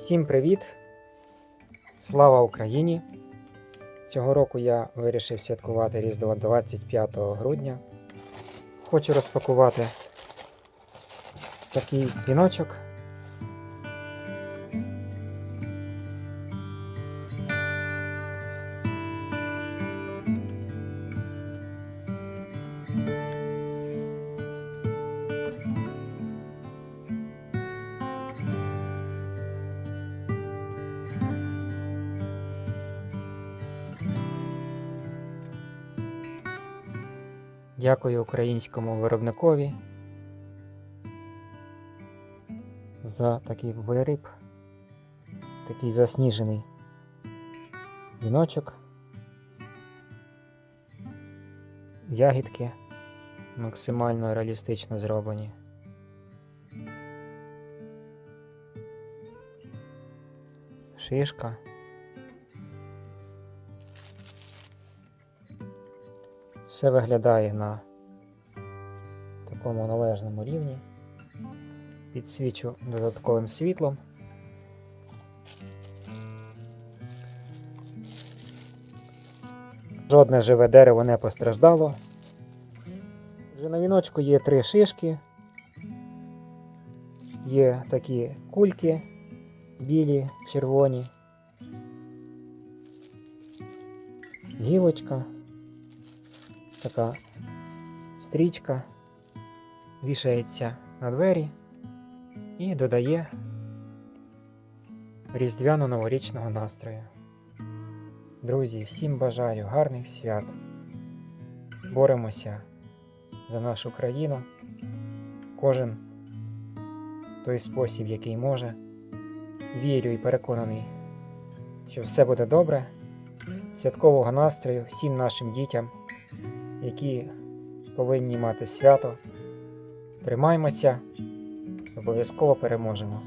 Всім привіт! Слава Україні! Цього року я вирішив святкувати Різдво 25 грудня. Хочу розпакувати такий віночок. Дякую українському виробникові за такий виріб, такий засніжений віночок. Ягідки максимально реалістично зроблені. Шишка. Все виглядає на такому належному рівні. Підсвічу додатковим світлом. Жодне живе дерево не постраждало. Вже на віночку є три шишки, є такі кульки білі, червоні, гілочка така стрічка вішається на двері і додає різдвяно-новорічного настрою. Друзі, всім бажаю гарних свят. Боремося за нашу країну. Кожен той спосіб, який може. Вірю і переконаний, що все буде добре. Святкового настрою всім нашим дітям які повинні мати свято. Тримаймося, обов'язково переможемо.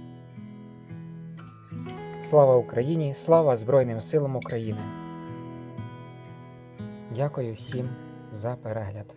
Слава Україні! Слава Збройним силам України! Дякую всім за перегляд.